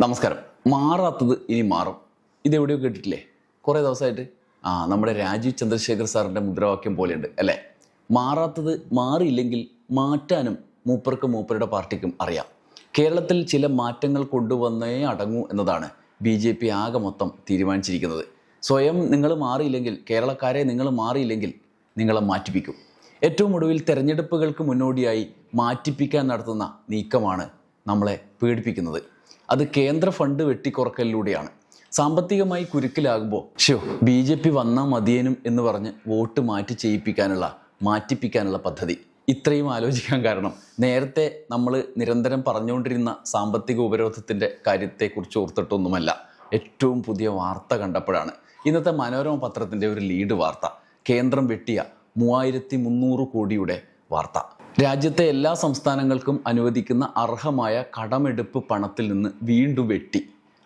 നമസ്കാരം. മാറാത്തത് ഇനി മാറും. ഇതെവിടെയോ കേട്ടിട്ടില്ലേ? കുറേ ദിവസമായിട്ട്. ആ നമ്മുടെ രാജീവ് ചന്ദ്രശേഖർ സാറിന്റെ മുദ്രാവാക്യം പോലെയുണ്ട് അല്ലേ? മാറാത്തത് മാറിയില്ലെങ്കിൽ മാറ്റാനും മൂപ്പർക്ക് മൂപ്പരുടെ പാർട്ടിക്കും അറിയാം. കേരളത്തിൽ ചില മാറ്റങ്ങൾ കൊണ്ടുവന്നേ അടങ്ങൂ എന്നതാണ് ബി ജെ പി ആകെ മൊത്തം തീരുമാനിച്ചിരിക്കുന്നത്. സ്വയം നിങ്ങൾ മാറിയില്ലെങ്കിൽ കേരളക്കാരെ നിങ്ങൾ മാറിയില്ലെങ്കിൽ നിങ്ങളെ മാറ്റിപ്പിക്കും. ഏറ്റവും ഒടുവിൽ തെരഞ്ഞെടുപ്പുകൾക്ക് മുന്നോടിയായി മാറ്റിപ്പിക്കാൻ നടത്തുന്ന നീക്കമാണ് നമ്മളെ പേടിപ്പിക്കുന്നത്. അത് കേന്ദ്ര ഫണ്ട് വെട്ടിക്കുറക്കലിലൂടെയാണ്. സാമ്പത്തികമായി കുരുക്കിലാകുമ്പോൾ ഷോ ബി ജെ പി വന്നാൽ മതിയേനും എന്ന് പറഞ്ഞ് വോട്ട് മാറ്റി ചെയ്യിപ്പിക്കാനുള്ള മാറ്റിപ്പിക്കാനുള്ള പദ്ധതി. ഇത്രയും ആലോചിക്കാൻ കാരണം. നേരത്തെ നമ്മൾ നിരന്തരം പറഞ്ഞുകൊണ്ടിരുന്ന സാമ്പത്തിക ഉപരോധത്തിന്റെ കാര്യത്തെക്കുറിച്ച് ഓർത്തിട്ടൊന്നുമല്ല. ഏറ്റവും പുതിയ വാർത്ത കണ്ടപ്പോഴാണ്. ഇന്നത്തെ മനോരമ പത്രത്തിന്റെ ഒരു ലീഡ് വാർത്ത. കേന്ദ്രം വെട്ടിയ മൂവായിരത്തി മുന്നൂറ് കോടിയുടെ വാർത്ത. രാജ്യത്തെ എല്ലാ സംസ്ഥാനങ്ങൾക്കും അനുവദിക്കുന്ന അർഹമായ കടമെടുപ്പ് പണത്തിൽ നിന്ന് വീണ്ടും വെട്ടി.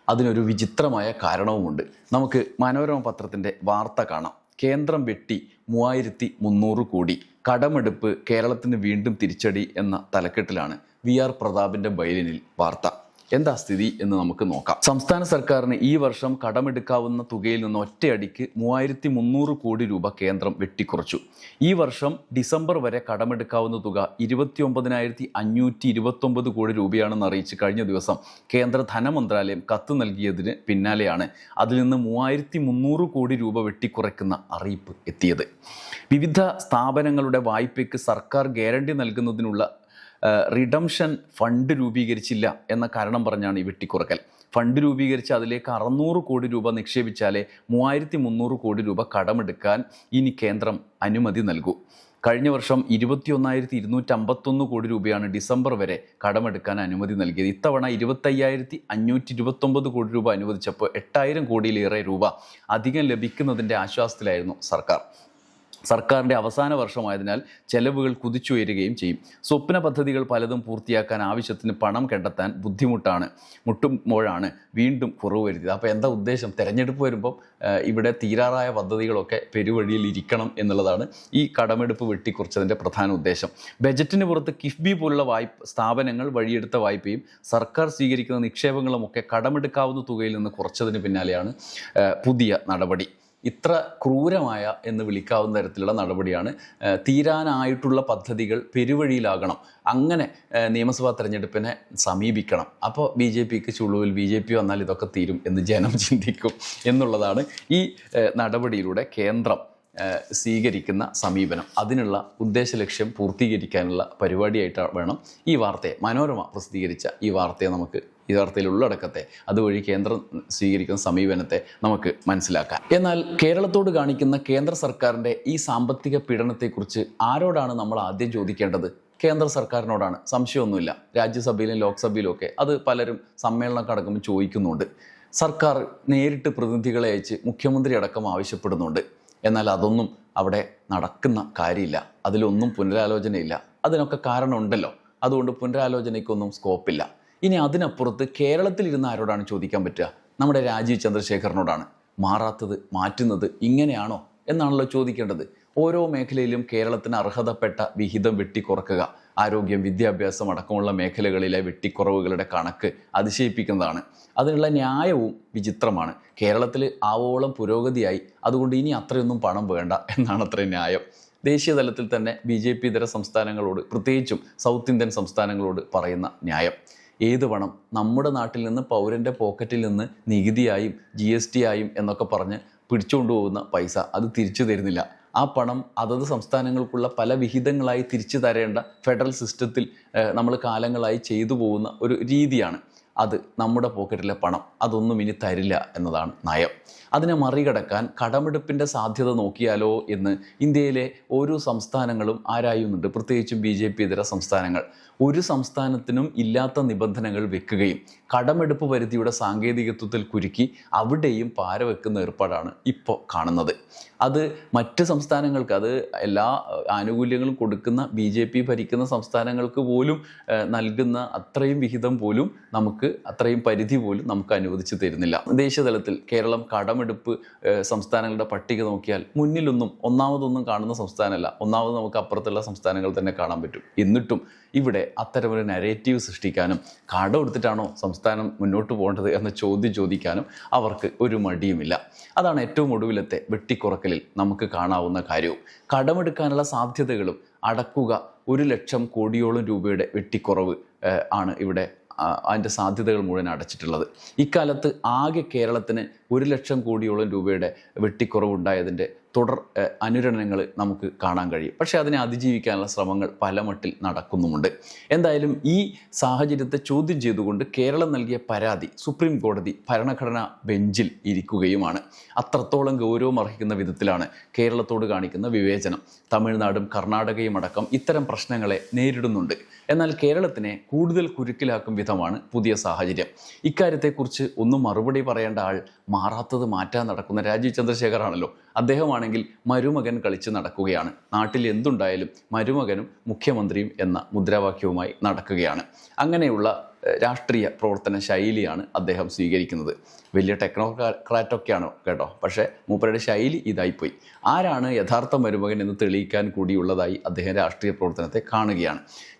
അതിനൊരു വിചിത്രമായ കാരണവുമുണ്ട്. നമുക്ക് മനോരമ പത്രത്തിന്റെ വാർത്ത കാണാം. കേന്ദ്രം വെട്ടി മൂവായിരത്തി മുന്നൂറ് കോടി. കടമെടുപ്പ് കേരളത്തിന് വീണ്ടും തിരിച്ചടി എന്ന തലക്കെട്ടിലാണ് വി ആർ പ്രതാപിന്റെ ബൈലിനിൽ വാർത്ത. എന്താ സ്ഥിതി എന്ന് നമുക്ക് നോക്കാം. സംസ്ഥാന സർക്കാരിന് ഈ വർഷം കടമെടുക്കാവുന്ന തുകയിൽ നിന്ന് ഒറ്റയടിക്ക് മൂവായിരത്തി മുന്നൂറ് കോടി രൂപ കേന്ദ്രം വെട്ടിക്കുറച്ചു. ഈ വർഷം ഡിസംബർ വരെ കടമെടുക്കാവുന്ന തുക ഇരുപത്തി ഒമ്പതിനായിരത്തി അഞ്ഞൂറ്റി ഇരുപത്തൊമ്പത് കോടി രൂപയാണെന്ന് അറിയിച്ച് കഴിഞ്ഞ ദിവസം കേന്ദ്ര ധനമന്ത്രാലയം കത്ത് നൽകിയതിന് പിന്നാലെയാണ് അതിൽ നിന്ന് മൂവായിരത്തി മുന്നൂറ് കോടി രൂപ വെട്ടിക്കുറയ്ക്കുന്ന അറിയിപ്പ് എത്തിയത്. വിവിധ സ്ഥാപനങ്ങളുടെ വായ്പയ്ക്ക് സർക്കാർ ഗ്യാരണ്ടി നൽകുന്നതിനുള്ള റിഡംഷൻ ഫണ്ട് രൂപീകരിച്ചില്ല എന്ന കാരണം പറഞ്ഞാണ് ഈ വെട്ടിക്കുറക്കൽ. ഫണ്ട് രൂപീകരിച്ച് അതിലേക്ക് അറുന്നൂറ് കോടി രൂപ നിക്ഷേപിച്ചാലേ മൂവായിരത്തി മുന്നൂറ് കോടി രൂപ കടമെടുക്കാൻ ഇനി കേന്ദ്രം അനുമതി നൽകൂ. കഴിഞ്ഞ വർഷം ഇരുപത്തിയൊന്നായിരത്തി ഇരുന്നൂറ്റി അമ്പത്തൊന്ന് കോടി രൂപയാണ് ഡിസംബർ വരെ കടമെടുക്കാൻ അനുമതി നൽകിയത്. ഇത്തവണ ഇരുപത്തയ്യായിരത്തി അഞ്ഞൂറ്റി ഇരുപത്തൊമ്പത് കോടി രൂപ അനുവദിച്ചപ്പോൾ എട്ടായിരം കോടിയിലേറെ രൂപ അധികം ലഭിക്കുന്നതിന്റെ ആശ്വാസത്തിലായിരുന്നു സർക്കാർ. സർക്കാരിന്റെ അവസാന വർഷമായതിനാൽ ചെലവുകൾ കുതിച്ചുയരുകയും ചെയ്യും. സ്വപ്ന പദ്ധതികൾ പലതും പൂർത്തിയാക്കാൻ ആവശ്യത്തിന് പണം കണ്ടെത്താൻ ബുദ്ധിമുട്ടാണ്. മുട്ടുമ്പോഴാണ് വീണ്ടും കുറവ് വരുത്തിയത് അപ്പോൾ എന്താ ഉദ്ദേശം? തിരഞ്ഞെടുപ്പ് വരുമ്പം ഇവിടെ തീരാറായ പദ്ധതികളൊക്കെ പെരുവഴിയിൽ ഇരിക്കണം എന്നുള്ളതാണ് ഈ കടമെടുപ്പ് വെട്ടിക്കുറിച്ചതിന്റെ പ്രധാന ഉദ്ദേശം. ബജറ്റിന് പുറത്ത് കിഫ്ബി പോലുള്ള വായ്പ സ്ഥാപനങ്ങൾ വഴിയെടുത്ത വായ്പയും സർക്കാർ സ്വീകരിക്കുന്ന നിക്ഷേപങ്ങളുമൊക്കെ കടമെടുക്കാവുന്ന തുകയിൽ നിന്ന് കുറച്ചതിന് പിന്നാലെയാണ് പുതിയ നടപടി. ഇത്ര ക്രൂരമായ എന്ന് വിളിക്കാവുന്ന തരത്തിലുള്ള നടപടിയാണ്. തീരാനായിട്ടുള്ള പദ്ധതികൾ പെരുവഴിയിലാകണം. അങ്ങനെ നിയമസഭാ തെരഞ്ഞെടുപ്പിനെ സമീപിക്കണം. അപ്പോൾ ബി ജെ പിക്ക് ചുളുവിൽ ബി ജെ പി വന്നാൽ ഇതൊക്കെ തീരും എന്ന് ജനം ചിന്തിക്കും എന്നുള്ളതാണ് ഈ നടപടിയിലൂടെ കേന്ദ്രം സ്വീകരിക്കുന്ന സമീപനം. അതിനുള്ള ഉദ്ദേശ ലക്ഷ്യം പൂർത്തീകരിക്കാനുള്ള പരിപാടിയായിട്ട് വേണം ഈ വാർത്തയെ. മനോരമ പ്രസിദ്ധീകരിച്ച ഈ വാർത്തയെ നമുക്ക് ഈ വാർത്തയിൽ ഉള്ളടക്കത്തെ അതുവഴി കേന്ദ്രം സ്വീകരിക്കുന്ന സമീപനത്തെ നമുക്ക് മനസ്സിലാക്കാം. എന്നാൽ കേരളത്തോട് കാണിക്കുന്ന കേന്ദ്ര സർക്കാരിന്റെ ഈ സാമ്പത്തിക പീഡനത്തെക്കുറിച്ച് ആരോടാണ് നമ്മൾ ആദ്യം ചോദിക്കേണ്ടത്? കേന്ദ്ര സർക്കാരിനോടാണ്. സംശയമൊന്നുമില്ല. രാജ്യസഭയിലും ലോക്സഭയിലും ഒക്കെ അത് പലരും സമ്മേളനമൊക്കെ അടക്കുമ്പോൾ ചോദിക്കുന്നുണ്ട്. സർക്കാർ നേരിട്ട് പ്രതിനിധികളെ അയച്ച് മുഖ്യമന്ത്രി അടക്കം ആവശ്യപ്പെടുന്നുണ്ട്. എന്നാൽ അതൊന്നും അവിടെ നടക്കുന്ന കാര്യമില്ല. അതിലൊന്നും പുനരാലോചനയില്ല. അതിനൊക്കെ കാരണമുണ്ടല്ലോ. അതുകൊണ്ട് പുനരാലോചനയ്ക്കൊന്നും സ്കോപ്പില്ല ഇനി അതിനപ്പുറത്ത് കേരളത്തിൽ ഇരുന്ന് ആരോടാണ് ചോദിക്കാൻ പറ്റുക? നമ്മുടെ രാജീവ് ചന്ദ്രശേഖരനോടാണ്. മാറാത്തത് മാറ്റുന്നത് ഇങ്ങനെയാണോ എന്നാണല്ലോ ചോദിക്കേണ്ടത്. ഓരോ മേഖലയിലും കേരളത്തിന് അർഹതപ്പെട്ട വിഹിതം വെട്ടിക്കുറക്കുക ആരോഗ്യം വിദ്യാഭ്യാസം അടക്കമുള്ള മേഖലകളിലെ വെട്ടിക്കുറവുകളുടെ കണക്ക് അതിശയിപ്പിക്കുന്നതാണ്. അതിനുള്ള ന്യായവും വിചിത്രമാണ്. കേരളത്തിൽ ആവോളം പുരോഗതിയായി അതുകൊണ്ട് ഇനി അത്രയൊന്നും പണം വേണ്ട എന്നാണ് അത്രയും ന്യായം. ദേശീയ തലത്തിൽ തന്നെ ബി ജെ പി ഇതര സംസ്ഥാനങ്ങളോട് പ്രത്യേകിച്ചും സൗത്ത് ഇന്ത്യൻ സംസ്ഥാനങ്ങളോട് പറയുന്ന ന്യായം. ഏത് പണം നമ്മുടെ നാട്ടിൽ നിന്ന് പൗരന്റെ പോക്കറ്റിൽ നിന്ന് നികുതിയായും ജി എസ് ടി ആയും എന്നൊക്കെ പറഞ്ഞ് പിടിച്ചുകൊണ്ടുപോകുന്ന പൈസ അത് തിരിച്ചു തരുന്നില്ല. ആ പണം അതത് സംസ്ഥാനങ്ങൾക്കുള്ള പല വിഹിതങ്ങളായി തിരിച്ചു തരേണ്ട ഫെഡറൽ സിസ്റ്റത്തിൽ നമ്മൾ കാലങ്ങളായി ചെയ്തു പോകുന്ന ഒരു രീതിയാണ്. അത് നമ്മുടെ പോക്കറ്റിലെ പണം അതൊന്നും ഇനി തരില്ല എന്നതാണ് നയം. അതിനെ മറികടക്കാൻ കടമെടുപ്പിന്റെ സാധ്യത നോക്കിയാലോ എന്ന് ഇന്ത്യയിലെ ഓരോ സംസ്ഥാനങ്ങളും ആരായുന്നുണ്ട്. പ്രത്യേകിച്ചും ബി ജെ പി ഇതര സംസ്ഥാനങ്ങൾ. ഒരു സംസ്ഥാനത്തിനും ഇല്ലാത്ത നിബന്ധനകൾ വെക്കുകയും കടമെടുപ്പ് പരിധിയുടെ സാങ്കേതികത്വത്തിൽ കുരുക്കി അവിടെയും പാര വെക്കുന്ന ഏർപ്പാടാണ് ഇപ്പോൾ കാണുന്നത്. അത് മറ്റ് സംസ്ഥാനങ്ങൾക്ക് അത് എല്ലാ ആനുകൂല്യങ്ങളും കൊടുക്കുന്ന ബി ഭരിക്കുന്ന സംസ്ഥാനങ്ങൾക്ക് പോലും നൽകുന്ന അത്രയും വിഹിതം പോലും നമുക്ക് അത്രയും പരിധി പോലും നമുക്ക് അനുവദിച്ചു തരുന്നില്ല. ദേശീയ തലത്തിൽ കേരളം കടമെടുപ്പ് സംസ്ഥാനങ്ങളുടെ പട്ടിക നോക്കിയാൽ മുന്നിലൊന്നും ഒന്നാമതൊന്നും കാണുന്ന സംസ്ഥാനമല്ല. ഒന്നാമത് നമുക്ക് അപ്പുറത്തുള്ള സംസ്ഥാനങ്ങൾ തന്നെ കാണാൻ പറ്റും. എന്നിട്ടും ഇവിടെ അത്തരമൊരു നരേറ്റീവ് സൃഷ്ടിക്കാനും കടം എടുത്തിട്ടാണോ സംസ്ഥാനം മുന്നോട്ട് പോകേണ്ടത് എന്ന ചോദ്യം ചോദിക്കാനും അവർക്ക് ഒരു മടിയുമില്ല. അതാണ് ഏറ്റവും ഒടുവിലത്തെ വെട്ടിക്കുറക്കലിൽ നമുക്ക് കാണാവുന്ന കാര്യവും. കടമെടുക്കാനുള്ള സാധ്യതകളും അടക്കുക ഒരു ലക്ഷം കോടിയോളം രൂപയുടെ വെട്ടിക്കുറവ് ആണ് ഇവിടെ അതിന്റെ സാധ്യതകൾ മുഴുവൻ അടച്ചിട്ടുള്ളത്. ഇക്കാലത്ത് ആകെ കേരളത്തിന് ഒരു ലക്ഷം കോടിയോളം രൂപയുടെ വെട്ടിക്കുറവുണ്ടായതിന്റെ തുടർ അനുരണനങ്ങൾ നമുക്ക് കാണാൻ കഴിയും. പക്ഷേ അതിനെ അതിജീവിക്കാനുള്ള ശ്രമങ്ങൾ പല മട്ടിൽ നടക്കുന്നുമുണ്ട്. എന്തായാലും ഈ സാഹചര്യത്തെ ചോദ്യം ചെയ്തുകൊണ്ട് കേരളം നൽകിയ പരാതി സുപ്രീം കോടതി ഭരണഘടനാ ബെഞ്ചിൽ ഇരിക്കുകയുമാണ്. അത്രത്തോളം ഗൗരവം അർഹിക്കുന്ന വിധത്തിലാണ് കേരളത്തോട് കാണിക്കുന്ന വിവേചനം. തമിഴ്നാടും കർണാടകയും അടക്കം ഇത്തരം പ്രശ്നങ്ങളെ നേരിടുന്നുണ്ട്. എന്നാൽ കേരളത്തിനെ കൂടുതൽ കുരുക്കിലാക്കും വിധമാണ് പുതിയ സാഹചര്യം. ഇക്കാര്യത്തെക്കുറിച്ച് ഒന്നും മറുപടി പറയേണ്ട ആൾ മാറാത്തത് മാറ്റാൻ നടക്കുന്ന രാജീവ് ചന്ദ്രശേഖറാണല്ലോ അദ്ദേഹമാണെങ്കിൽ മരുമകൻ കളിച്ച് നടക്കുകയാണ്. നാട്ടിൽ എന്തുണ്ടായാലും മരുമകനും മുഖ്യമന്ത്രിയും എന്ന മുദ്രാവാക്യവുമായി നടക്കുകയാണ്. അങ്ങനെയുള്ള രാഷ്ട്രീയ പ്രവർത്തന ശൈലിയാണ് അദ്ദേഹം സ്വീകരിക്കുന്നത്. വലിയ ടെക്നോക്രാറ്റൊക്കെയാണ് കേട്ടോ. പക്ഷേ മൂപ്പരുടെ ശൈലി ഇതായിപ്പോയി. ആരാണ് യഥാർത്ഥ മരുമകൻ എന്ന് തെളിയിക്കാൻ കൂടിയുള്ളതായി അദ്ദേഹം രാഷ്ട്രീയ പ്രവർത്തനത്തെ കാണുകയാണ്.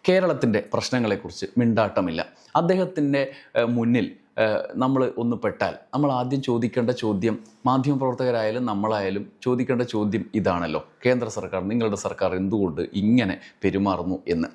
കേരളത്തിന്റെ പ്രശ്നങ്ങളെക്കുറിച്ച് മിണ്ടാട്ടമില്ല. അദ്ദേഹത്തിന്റെ മുന്നിൽ നമ്മൾ ഒന്ന് പെട്ടാൽ. നമ്മൾ ആദ്യം ചോദിക്കേണ്ട ചോദ്യം മാധ്യമപ്രവർത്തകരായാലും നമ്മളായാലും ചോദിക്കേണ്ട ചോദ്യം ഇതാണല്ലോ. കേന്ദ്ര സർക്കാർ നിങ്ങളുടെ സർക്കാർ എന്തുകൊണ്ട് ഇങ്ങനെ പെരുമാറുന്നു എന്ന്.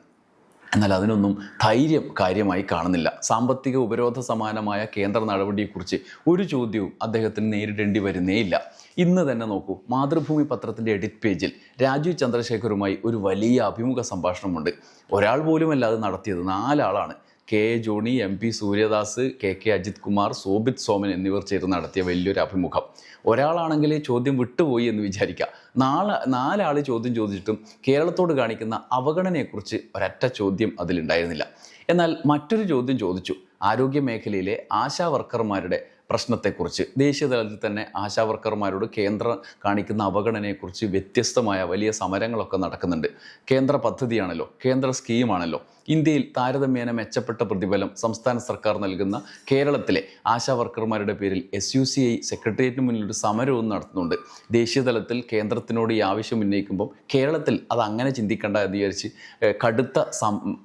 എന്നാൽ അതിനൊന്നും ധൈര്യം കാര്യമായി കാണുന്നില്ല. സാമ്പത്തിക ഉപരോധ സമാനമായ കേന്ദ്ര നടപടിയെക്കുറിച്ച് ഒരു ചോദ്യവും അദ്ദേഹത്തിന് നേരിടേണ്ടി വരുന്നേയില്ല ഇന്ന് തന്നെ നോക്കൂ മാതൃഭൂമി പത്രത്തിന്റെ എഡിറ്റ് പേജിൽ രാജീവ് ചന്ദ്രശേഖറുമായി ഒരു വലിയ അഭിമുഖ സംഭാഷണമുണ്ട്. ഒരാൾ പോലുമല്ല അത് നടത്തിയത്. നാലാളാണ്. K A Johny M P Suryadas K K Ajith Kumar Sobith Soman എന്നിവർ ചേർന്ന് നടത്തിയ വലിയൊരു അഭിമുഖം. ഒരാളാണെങ്കിൽ ചോദ്യം വിട്ടുപോയി എന്ന് വിചാരിക്കുക നാളെ നാലാൾ ചോദ്യം ചോദിച്ചിട്ടും കേരളത്തോട് കാണിക്കുന്ന അവഗണനയെക്കുറിച്ച് ഒരറ്റ ചോദ്യം അതിലുണ്ടായിരുന്നില്ല. എന്നാൽ മറ്റൊരു ചോദ്യം ചോദിച്ചു. ആരോഗ്യ മേഖലയിലെ ആശാ വർക്കർമാരുടെ പ്രശ്നത്തെക്കുറിച്ച്. ദേശീയ തലത്തിൽ തന്നെ ആശാവർക്കർമാരോട് കേന്ദ്രം കാണിക്കുന്ന അവഗണനയെക്കുറിച്ച് വ്യത്യസ്തമായ വലിയ സമരങ്ങളൊക്കെ നടക്കുന്നുണ്ട്. കേന്ദ്ര പദ്ധതിയാണല്ലോ കേന്ദ്ര സ്കീമാണല്ലോ. ഇന്ത്യയിൽ താരതമ്യേന മെച്ചപ്പെട്ട പ്രതിഫലം സംസ്ഥാന സർക്കാർ നൽകുന്ന കേരളത്തിലെ ആശാവർക്കർമാരുടെ പേരിൽ എസ് യു സി ഐ സെക്രട്ടേറിയറ്റിന് മുന്നിൽ ഒരു സമരവും നടത്തുന്നുണ്ട്. ദേശീയ തലത്തിൽ കേന്ദ്രത്തിനോട് ഈ ആവശ്യം ഉന്നയിക്കുമ്പോൾ കേരളത്തിൽ അത് അങ്ങനെ ചിന്തിക്കേണ്ട എന്ന് വിചാരിച്ച് കടുത്ത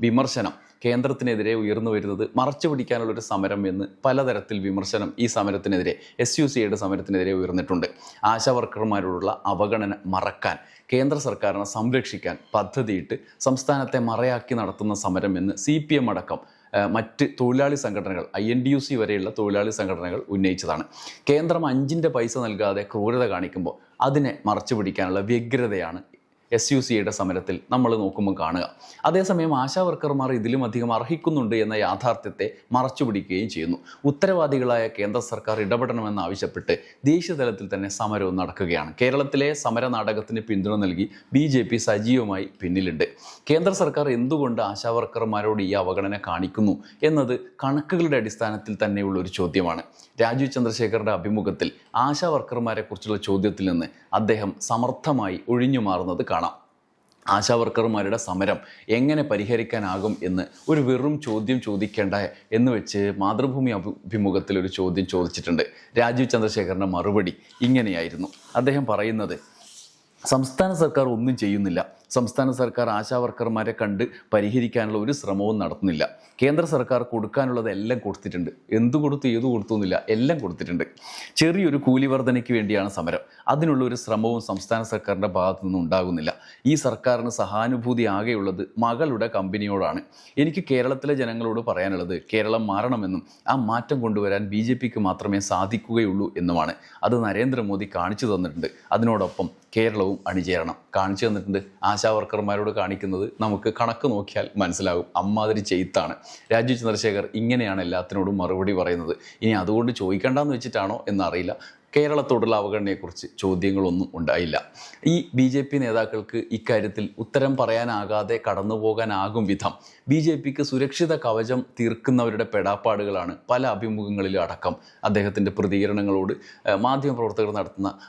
വിമർശനം കേന്ദ്രത്തിനെതിരെ ഉയർന്നു വരുന്നത് മറച്ചു പിടിക്കാനുള്ള ഒരു സമരം എന്ന് പലതരത്തിൽ വിമർശനം ഈ സമരത്തിനെതിരെ എസ് യു സിയുടെ സമരത്തിനെതിരെ ഉയർന്നിട്ടുണ്ട്. ആശാവർക്കർമാരോടുള്ള അവഗണന മറക്കാൻ കേന്ദ്ര സർക്കാരിനെ സംരക്ഷിക്കാൻ പദ്ധതിയിട്ട് സംസ്ഥാനത്തെ മറയാക്കി നടത്തുന്ന സമരം എന്ന് സി പി എം അടക്കം മറ്റ് തൊഴിലാളി സംഘടനകൾ I N D U C വരെയുള്ള തൊഴിലാളി സംഘടനകൾ ഉന്നയിച്ചതാണ്. കേന്ദ്രം അഞ്ചിന്റെ പൈസ നൽകാതെ ക്രൂരത കാണിക്കുമ്പോൾ അതിനെ മറച്ചു പിടിക്കാനുള്ള വ്യഗ്രതയാണ് എസ് യു സിയുടെ സമരത്തിൽ നമ്മൾ നോക്കുമ്പോൾ കാണുക. അതേസമയം ആശാ വർക്കർമാർ ഇതിലും അധികം അർഹിക്കുന്നുണ്ട് എന്ന യാഥാർത്ഥ്യത്തെ മറച്ചുപിടിക്കുകയും ചെയ്യുന്നു. ഉത്തരവാദികളായ കേന്ദ്ര സർക്കാർ ഇടപെടണമെന്നാവശ്യപ്പെട്ട് ദേശീയ തലത്തിൽ തന്നെ സമരവും നടക്കുകയാണ്. കേരളത്തിലെ സമര നാടകത്തിന് പിന്തുണ നൽകി ബി ജെ പി സജീവമായി പിന്നിലുണ്ട്. കേന്ദ്ര സർക്കാർ എന്തുകൊണ്ട് ആശാ വർക്കർമാരോട് ഈ അവഗണന കാണിക്കുന്നു എന്നത് കണക്കുകളുടെ അടിസ്ഥാനത്തിൽ തന്നെയുള്ള ഒരു ചോദ്യമാണ്. രാജീവ് ചന്ദ്രശേഖറുടെ അഭിമുഖത്തിൽ ആശാ വർക്കർമാരെക്കുറിച്ചുള്ള ചോദ്യത്തിൽ നിന്ന് അദ്ദേഹം സമർത്ഥമായി ഒഴിഞ്ഞു മാറുന്നത് കാണാം. ആശാവർക്കർമാരുടെ സമരം എങ്ങനെ പരിഹരിക്കാനാകും എന്ന് ഒരു വെറും ചോദ്യം ചോദിക്കേണ്ട എന്ന് വെച്ച് മാതൃഭൂമി അഭിമുഖത്തിൽ ഒരു ചോദ്യം ചോദിച്ചിട്ടുണ്ട്. രാജീവ് ചന്ദ്രശേഖരന്റെ മറുപടി ഇങ്ങനെയായിരുന്നു. അദ്ദേഹം പറയുന്നത് സംസ്ഥാന സർക്കാർ ഒന്നും ചെയ്യുന്നില്ല. സംസ്ഥാന സർക്കാർ ആശാവർക്കർമാരെ കണ്ട് പരിഹരിക്കാനുള്ള ഒരു ശ്രമവും നടത്തുന്നില്ല. കേന്ദ്ര സർക്കാർ കൊടുക്കാനുള്ളത് എല്ലാം കൊടുത്തിട്ടുണ്ട്. എന്തു കൊടുത്തു ഏതു കൊടുത്തു എന്നില്ല എല്ലാം കൊടുത്തിട്ടുണ്ട്. ചെറിയൊരു കൂലി വർധനയ്ക്ക് വേണ്ടിയാണ് സമരം. അതിനുള്ള ഒരു ശ്രമവും സംസ്ഥാന സർക്കാരിന്റെ ഭാഗത്തു നിന്നും ഉണ്ടാകുന്നില്ല. ഈ സർക്കാരിന് സഹാനുഭൂതി ആകെയുള്ളത് മകളുടെ കമ്പനിയോടാണ്. എനിക്ക് കേരളത്തിലെ ജനങ്ങളോട് പറയാനുള്ളത് കേരളം മാറണമെന്നും ആ മാറ്റം കൊണ്ടുവരാൻ ബി ജെ പിക്ക് മാത്രമേ സാധിക്കുകയുള്ളൂ എന്നുമാണ്. അത് നരേന്ദ്രമോദി കാണിച്ചു തന്നിട്ടുണ്ട്. അതിനോടൊപ്പം കേരളവും അണിചേരണം. കാണിച്ചു തന്നിട്ടുണ്ട് ആശാ വർക്കർമാരോട് കാണിക്കുന്നത് നമുക്ക് കണക്ക് നോക്കിയാൽ മനസ്സിലാകും. അമ്മാതിരി ചെയ്ത്താണ്. രാജു ചന്ദ്രശേഖർ ഇങ്ങനെയാണ് എല്ലാത്തിനോടും മറുപടി പറയുന്നത്. ഇനി അതുകൊണ്ട് ചോദിക്കേണ്ടെന്ന് വെച്ചിട്ടാണോ എന്നറിയില്ല. കേരളത്തോടുള്ള അവഗണനയെക്കുറിച്ച് ചോദ്യങ്ങളൊന്നും ഉണ്ടായില്ല. ഈ ബി ജെ പി നേതാക്കൾക്ക് ഇക്കാര്യത്തിൽ ഉത്തരം പറയാനാകാതെ കടന്നു പോകാനാകും വിധം ബി ജെ പിക്ക് സുരക്ഷിത കവചം തീർക്കുന്നവരുടെ പെടാപ്പാടുകളാണ് പല അഭിമുഖങ്ങളിലും അടക്കം അദ്ദേഹത്തിന്റെ പ്രതികരണങ്ങളോട് മാധ്യമപ്രവർത്തകർ നടത്തുന്ന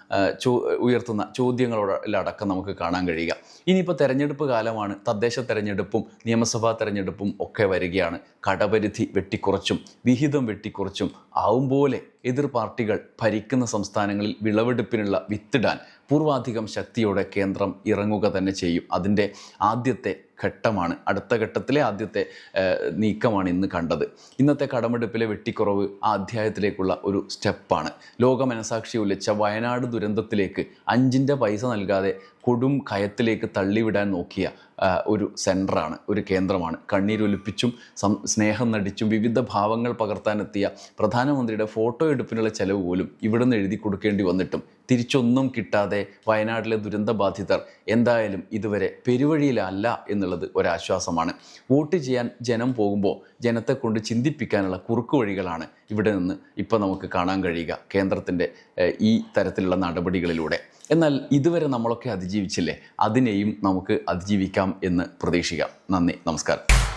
ചോ ഉയർത്തുന്ന ചോദ്യങ്ങളോടക്കം നമുക്ക് കാണാൻ കഴിയുക. ഇനിയിപ്പോൾ തെരഞ്ഞെടുപ്പ് കാലമാണ്. തദ്ദേശ തെരഞ്ഞെടുപ്പും നിയമസഭാ തെരഞ്ഞെടുപ്പും ഒക്കെ വരികയാണ്. കടപരിധി വെട്ടിക്കുറച്ചും വിഹിതം വെട്ടിക്കുറച്ചും ആവും പോലെ എതിർ പാർട്ടികൾ ഭരിക്കുന്ന സംസ്ഥാനങ്ങളിൽ വിളവെടുപ്പിനുള്ള വിത്തിടാൻ പൂർവാധികം ശക്തിയോടെ കേന്ദ്രം ഇറങ്ങുക തന്നെ ചെയ്യും. അതിന്റെ ആദ്യത്തെ ഘട്ടമാണ്. അടുത്ത ഘട്ടത്തിലെ ആദ്യത്തെ നീക്കമാണ് ഇന്ന് കണ്ടത്. ഇന്നത്തെ കടമെടുപ്പിലെ വെട്ടിക്കുറവ് ആ അധ്യായത്തിലേക്കുള്ള ഒരു സ്റ്റെപ്പാണ്. ലോക മനസാക്ഷി ഉലച്ച വയനാട് ദുരന്തത്തിലേക്ക് അഞ്ചിന്റെ പൈസ നൽകാതെ കൊടും കയത്തിലേക്ക് തള്ളിവിടാൻ നോക്കിയ ഒരു സെന്ററാണ് ഒരു കേന്ദ്രമാണ്. കണ്ണീരൊലിപ്പിച്ചും സ്നേഹം നടിച്ചും വിവിധ ഭാവങ്ങൾ പകർത്താനെത്തിയ പ്രധാനമന്ത്രിയുടെ ഫോട്ടോ എടുപ്പിനുള്ള ചെലവ് പോലും ഇവിടുന്ന് എഴുതി കൊടുക്കേണ്ടി വന്നിട്ടും തിരിച്ചൊന്നും കിട്ടാതെ വയനാട്ടിലെ ദുരന്തബാധിതർ എന്തായാലും ഇതുവരെ പെരുവഴിയിലല്ല എന്നുള്ളത് ഒരാശ്വാസമാണ്. വോട്ട് ചെയ്യാൻ ജനം പോകുമ്പോൾ ജനത്തെ കൊണ്ട് ചിന്തിപ്പിക്കാനുള്ള കുറുക്കു വഴികളാണ് ഇവിടെ നിന്ന് ഇപ്പോൾ നമുക്ക് കാണാൻ കഴിയുക കേന്ദ്രത്തിന്റെ ഈ തരത്തിലുള്ള നടപടികളിലൂടെ. എന്നാൽ ഇതുവരെ നമ്മളൊക്കെ അതിജീവിച്ചില്ലേ? അതിനെയും നമുക്ക് അതിജീവിക്കാം എന്ന് പ്രതീക്ഷിക്കാം. നന്ദി നമസ്കാരം.